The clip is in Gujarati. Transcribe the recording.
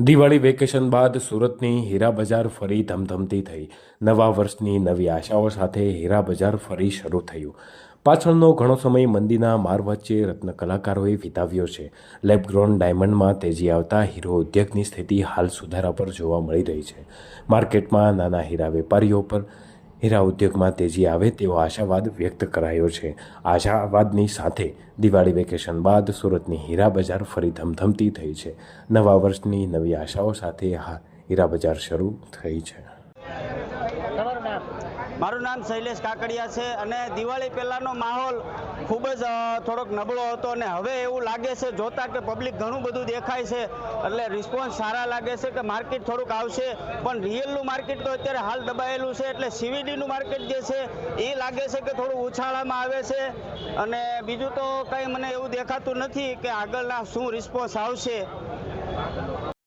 દિવાળી વેકેશન બાદ સુરતની હીરા બજાર ફરી ધમધમતી થઈ. નવા વર્ષની નવી આશાઓ સાથે હીરા બજાર ફરી શરૂ થયું. પાછળનો ઘણો સમય મંદીના માર વચ્ચે રત્ન કલાકારોએ વિતાવ્યો છે. લેબગ્રોન ડાયમંડમાં તેજી આવતા હીરો ઉદ્યોગની સ્થિતિ હાલ સુધારા પર જોવા મળી રહી છે. માર્કેટમાં નાના હીરા વેપારીઓ પર હીરા ઉદ્યોગમાં તેજી આવે તેવો આશાવાદ વ્યક્ત કરાયો છે. આશાવાદની સાથે દિવાળી વેકેશન બાદ સુરતની હીરા બજાર ફરી ધમધમતી થઈ છે. નવા વર્ષની નવી આશાઓ સાથે હા હીરા બજાર શરૂ થઈ છે. મારું નામ શૈલેષ કાકડિયા છે અને દિવાળી પહેલાંનો માહોલ ખૂબ જ થોડોક નબળો હતો અને હવે એવું લાગે છે, જોતા કે પબ્લિક ઘણું બધું દેખાય છે, એટલે રિસ્પોન્સ સારા લાગે છે કે માર્કેટ થોડુંક આવશે, પણ રિયલનું માર્કેટ તો અત્યારે હાલ દબાયેલું છે, એટલે સીવીડીનું માર્કેટ જે છે, એ લાગે છે કે થોડું ઉછાળામાં આવે છે. અને બીજું તો કંઈ મને એવું દેખાતું નથી કે આગળના શું રિસ્પોન્સ આવશે.